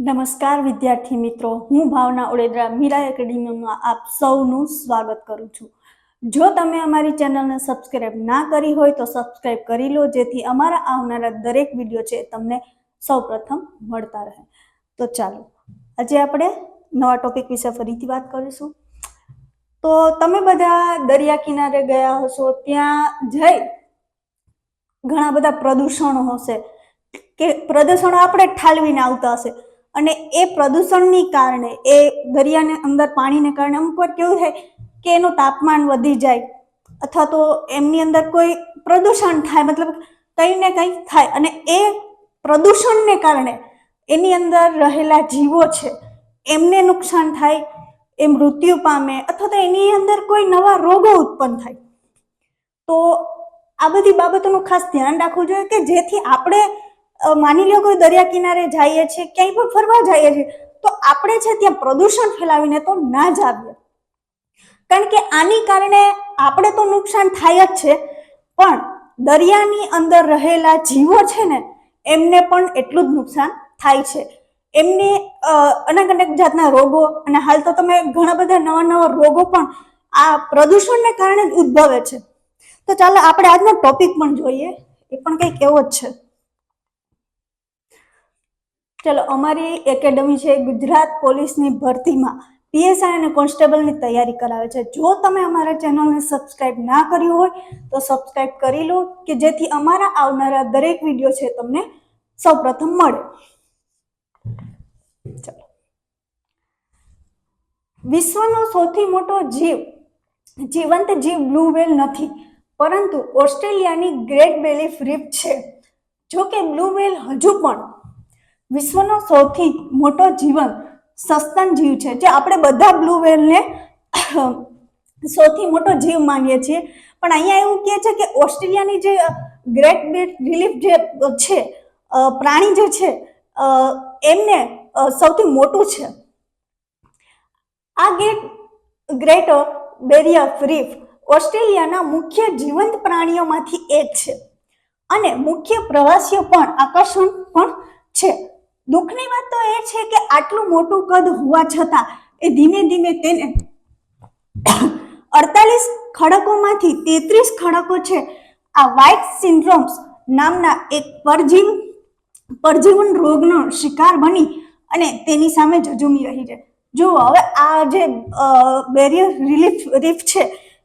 નમસ્કાર વિદ્યાર્થી મિત્રો, હું ભાવના ઓડેદરા, મીરા એકેડેમીમાં આપ સૌનું સ્વાગત કરું છું. જો તમે અમારી ચેનલને સબસ્ક્રાઇબ ના કરી હોય તો સબસ્ક્રાઇબ કરી લો, જેથી અમારા આવનારા દરેક વીડિયો છે તમને સૌપ્રથમ મળતા રહે. તો ચાલો, આજે આપણે નવા ટોપિક વિશે ફરીથી વાત કરીશું. તો તમે બધા દરિયા કિનારે ગયા હશો, ત્યાં જઈ ઘણા બધા પ્રદૂષણો હશે. કે પ્રદૂષણો આપણે ઠાલવીને આવતા હશે. અને એ પ્રદૂષણની કારણે, એ દરિયાને અંદર પાણીને કારણે અમુક વાર કેવું થાય કે એનું તાપમાન વધી જાય અથવા તો એમની અંદર કોઈ પ્રદૂષણ થાય, મતલબ કંઈ ને કંઈ થાય અને એ પ્રદૂષણને કારણે એની અંદર રહેલા જીવો છે, એમને નુકસાન થાય, એ મૃત્યુ પામે અથવા તો એની અંદર કોઈ નવા રોગો ઉત્પન્ન થાય. તો આ બધી બાબતોનું ખાસ ધ્યાન રાખવું જોઈએ કે જેથી આપણે માની લો કોઈ દરિયા કિનારે જઈએ છીએ, ક્યાંય પણ ફરવા જઈએ છીએ, તો આપણે છે ત્યાં પ્રદૂષણ ફેલાવીને તો ના જ આવીએ. કારણ કે આની કારણે આપણે તો નુકસાન થાય જ છે, પણ દરિયાની અંદર રહેલા જીવો છે ને, એમને પણ એટલું જ નુકસાન થાય છે. એમને અનેક અનેક જાતના રોગો, અને હાલ તો તમે ઘણા બધા નવા નવા રોગો પણ આ પ્રદૂષણને કારણે જ ઉદ્ભવે છે. તો ચાલો આપણે આજનો ટોપિક પણ જોઈએ, એ પણ કંઈક એવો જ છે. ચલો, અમારી એકેડમી છે ગુજરાત પોલીસની ભરતીમાં. પીએસઆઈ અને કોન્સ્ટેબલની તૈયારી કરાવે છે. જો તમે અમારા ચેનલને સબસ્ક્રાઇબ ના કર્યું હોય, તો સબસ્ક્રાઇબ કરી લો કે જેથી અમારા આવનારા દરેક વીડિયો છે તમને સૌપ્રથમ મળે. ચલો. વિશ્વનો સૌથી મોટો જીવ, જીવંત જીવ બ્લુ વેલ નથી, પરંતુ ઓસ્ટ્રેલિયાની ગ્રેટ બેલીફ રીફ છે. જો કે બ્લુ વેલ હજુ પણ વિશ્વનો સૌથી મોટો જીવન સસ્તન જીવ છે, જે આપણે બધા બ્લુ વેલને સૌથી મોટો જીવ માનીએ છીએ. પણ અહીંયા એવું કહે છે કે ઓસ્ટ્રેલિયાની જે ગ્રેટ બેટ રિલીફ જે છે પ્રાણી જે છે એમને સૌથી મોટું છે. આ ગેટ ગ્રેટ બેરિયર રીફ ઓસ્ટ્રેલિયાના મુખ્ય જીવંત પ્રાણીઓમાંથી એક છે. અને મુખ્ય પ્રવાસીઓ પણ આકર્ષણ પણ છે. દુઃખની વાત તો એ છે કે આટલું મોટું કદ હોવા છતાં એ ધીમે ધીમે તેને અડતાલીસ ખડકોમાંથી તેત્રીસ ખડકો છે. આ વાઇટ સિન્ડ્રોમ્સ નામના એક પરજીવ, પરજીવન રોગનો શિકાર બની અને તેની સામે ઝઝૂમી રહી છે. જો હવે આ જે બેરિયર રિલીફ રીફ છે,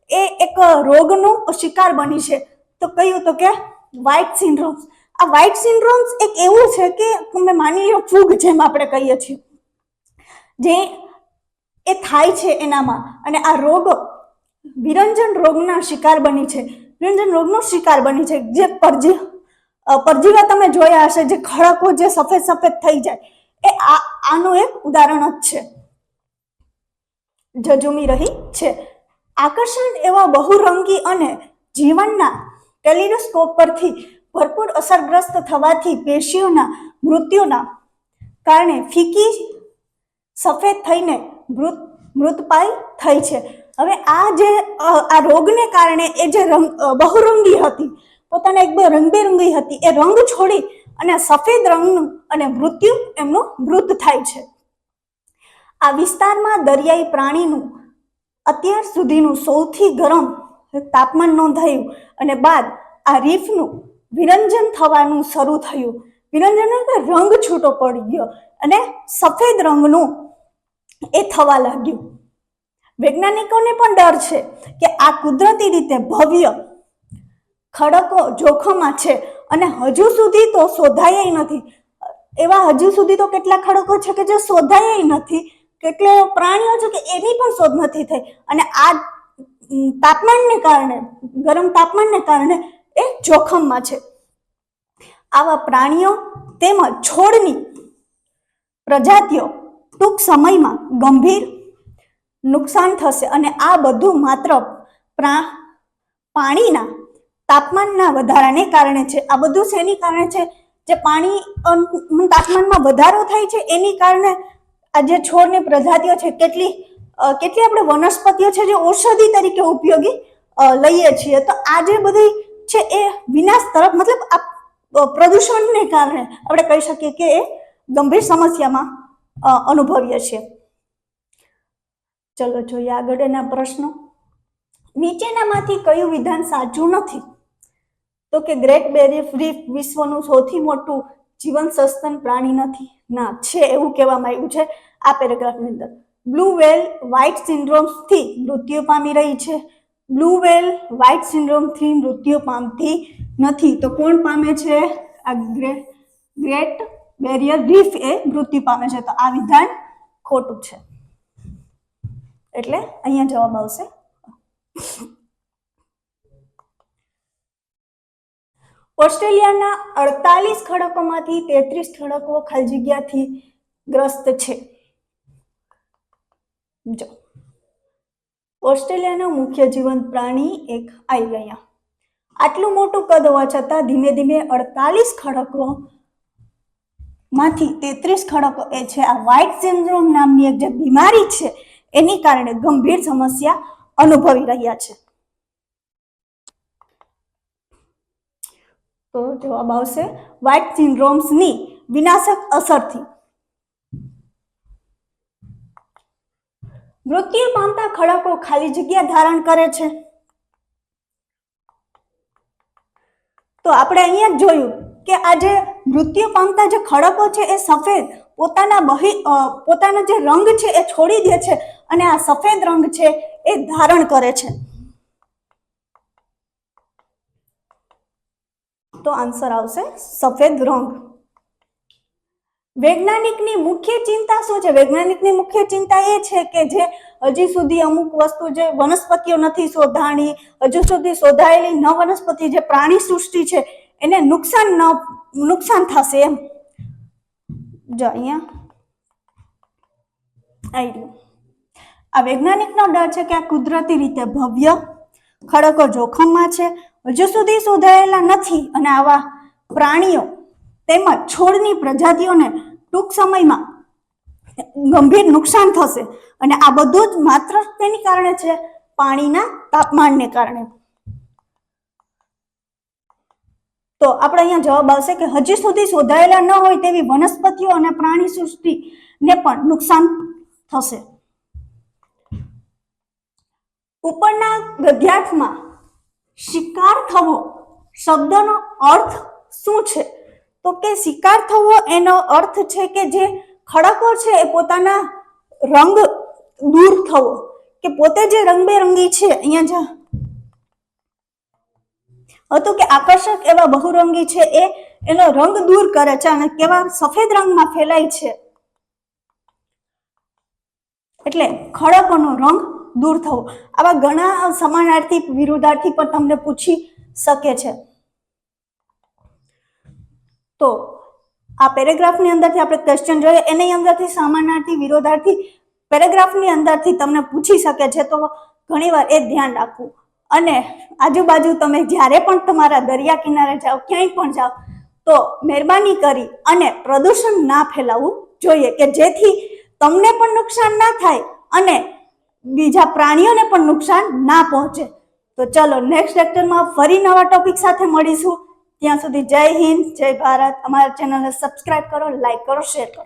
એ એક રોગનો શિકાર બની છે. તો કહ્યું તો કે વાઇટ સિન્ડ્રોમ્સ આ વ્હાઇટ સિન્ડ્રોમ્સ એક એવું છે કે તમે માની લો ફૂગ જેમ આપણે કહીએ છીએ. જે એ થાય છે એનામાં અને આ રોગ વિરંજન રોગના શિકાર બની છે. વિરંજન રોગનો શિકાર બની છે. જે પરજી પરજીવા તમે જોયા હશે, જે ખડકો જે સફેદ સફેદ થઈ જાય, એ આ, આનું એક ઉદાહરણ જ છે. જજુમી રહી છે. આકર્ષણ એવા બહુરંગી અને જીવનના ટેલિસ્કોપ પરથી ભરપૂર અસરગ્રસ્ત થવાથી પેશીઓના મૃત્યુના કારણે ફીકી સફેદ થઈને મૃત, મૃતપાય થઈ છે. હવે આ જે આ રોગને કારણે એ જે રંગ બહુરંગી હતી, પોતાને એકદમ રંગબેરંગી હતી, એ રંગ છોડી અને સફેદ રંગનું અને મૃત્યુ એમનું મૃત થાય છે. આ વિસ્તારમાં દરિયાઈ પ્રાણીનું અત્યાર સુધીનું સૌથી ગરમ તાપમાન નોંધાયું અને બાદ આ રીફનું વિરંજન થવાનું શરૂ થયું. વિરંજન રંગ છૂટો પડી ગયો અને સફેદ રંગનું એ થવા લાગ્યું. વૈજ્ઞાનિકોને પણ ડર છે કે આ કુદરતી રીતે ભવ્ય ખડકો જોખમમાં છે અને હજુ સુધી તો શોધાય નથી. એવા હજુ સુધી તો કેટલા ખડકો છે કે જે શોધાય નથી. કેટલો પ્રાણીઓ છે કે એની પણ શોધ નથી થઈ. અને આ તાપમાનને કારણે, ગરમ તાપમાનને કારણે એ જોખમમાં છે. આવા પ્રાણીઓ તેમજ છોડની પ્રજાતિઓ ટૂંક સમયમાં ગંભીર નુકસાન થશે અને આ બધું માત્ર પ્રા, પાણીના તાપમાનના વધારાને કારણે છે. આ બધું શેની કારણે છે? જે પાણી તાપમાનમાં વધારો થાય છે, એની કારણે આ જે છોડની પ્રજાતિઓ છે, કેટલી કેટલી આપણે વનસ્પતિઓ છે, જે ઔષધિ તરીકે ઉપયોગી લઈએ છીએ. તો આ જે બધી છે એ વિનાશ તરફ, મતલબ આ પ્રદૂષણને કારણે આપણે કહી શકીએ કે એ ગંભીર સમસ્યામાં અનુભવીએ છીએ. ચલો, જોઈએ આગળના પ્રશ્નો. નીચેનામાંથી કયું વિધાન સાચું નથી? તો કે ગ્રેટ બેરિયર રીફ વિશ્વનું સૌથી મોટું જીવન સસ્તન પ્રાણી નથી. ના, છે એવું કહેવામાં આવ્યું છે આ પેરેગ્રાફની અંદર. બ્લુ વેલ વ્હાઇટ સિન્ડ્રોમ્સથી મૃત્યુ પામી રહી છે. બ્લુ વેલ વ્હાઇટ સિન્ડ્રોમથી મૃત્યુ પામતી નથી. તો કોણ પામે છે? આ ગ્રે- ગ્રેટ બેરિયર રીફ એ મૃત્યુ પામે છે. તો આ વિધાન ખોટું છે. એટલે અહીંયા જવાબ આવશે. ઓસ્ટ્રેલિયાના અડતાલીસ ખડકોમાંથી તેત્રીસ ખડકો ખાલી જગ્યાથી ગ્રસ્ત છે. જો. ઓસ્ટ્રેલિયાનું મુખ્ય જીવંત પ્રાણી એક આવી ગયા. આટલું મોટું કદ હોવા છતાં ધીમે ધીમે અડતાલીસ ખડકો માંથી તેત્રીસ ખડકો એ છે. આ વ્હાઇટ સિન્ડ્રોમ નામની એક જે બીમારી છે, એની કારણે ગંભીર સમસ્યા અનુભવી રહ્યા છે. તો જવાબ આવશે વ્હાઇટ સિન્ડ્રોમ્સની વિનાશક અસરથી. મૃત્યુ પામતા ખડકો ખાલી જગ્યા ધારણ કરે છે. તો આપણે અહીંયા જોયું કે આ જે મૃત્યુ પામતા જે ખડકો છે એ સફેદ પોતાના બહી પોતાનો જે રંગ છે એ છોડી દે છે અને આ સફેદ રંગ છે એ ધારણ કરે છે. તો આન્સર આવશે સફેદ રંગ. વૈજ્ઞાનિકની મુખ્ય ચિંતા શું છે? વૈજ્ઞાનિકની મુખ્ય ચિંતા એ છે કે જે હજી સુધી અમુક વસ્તુ જે વનસ્પતિઓ નથી શોધાણી, હજુ સુધી શોધાયેલી ન વનસ્પતિ જે પ્રાણી સૃષ્ટિ છે, એને નુકસાન ન, નુકસાન થશે એમ. જો અહીંયા આવી રહ્યું. આ વૈજ્ઞાનિકનો ડર છે કે આ કુદરતી રીતે ભવ્ય ખડકો જોખમમાં છે. હજુ સુધી શોધાયેલા નથી અને આવા પ્રાણીઓ તેમજ છોડની પ્રજાતિઓને ટૂંક સમયમાં ગંભીર નુકસાન થશે. અને આ બધું જ માત્ર તેની કારણે છે, પાણીના તાપમાનને કારણે. તો આપણે અહીંયા જવાબ આવશે કે હજી સુધી શોધાયેલા ન હોય તેવી વનસ્પતિઓ અને પ્રાણી સૃષ્ટિને પણ નુકસાન થશે. ઉપરના ગદ્યાર્થમાં શિકાર થવો શબ્દનો અર્થ શું છે? તો કે શિકાર થવો એનો અર્થ છે કે જે ખડકો છે એ પોતાના રંગ દૂર થવો. કે પોતે જે રંગબેરંગી છે, અહીંયા જે. હતું કે આકર્ષક એવા બહુરંગી છે એ એનો રંગ દૂર કરે છે અને કેવા સફેદ રંગમાં ફેલાય છે. એટલે ખડકોનો રંગ દૂર થવો. આવા ઘણા સમાનાર્થી વિરુદ્ધાર્થી પણ તમને પૂછી શકે છે. તો આ પેરેગ્રાફની અંદરથી આપણે ક્વેશ્ચન જોઈએ. એની અંદરથી સામાનાર્થી વિરોધાર્થી પેરેગ્રાફની અંદરથી તમને પૂછી શકે છે. તો ઘણીવાર એ ધ્યાન રાખવું. અને આજુબાજુ તમે જ્યારે પણ તમારા દરિયા કિનારે જાઓ, ક્યાંય પણ જાઓ, તો મહેરબાની કરી અને પ્રદૂષણ ના ફેલાવવું જોઈએ કે જેથી તમને પણ નુકસાન ના થાય અને બીજા પ્રાણીઓને પણ નુકસાન ના પહોંચે. તો ચલો નેક્સ્ટ લેક્ચરમાં ફરી નવા ટોપિક સાથે મળીશું. ત્યાં સુધી જય હિન્દ જય ભારત. અમારા ચેનલને સબસ્ક્રાઈબ કરો લાઈક કરો શેર કરો.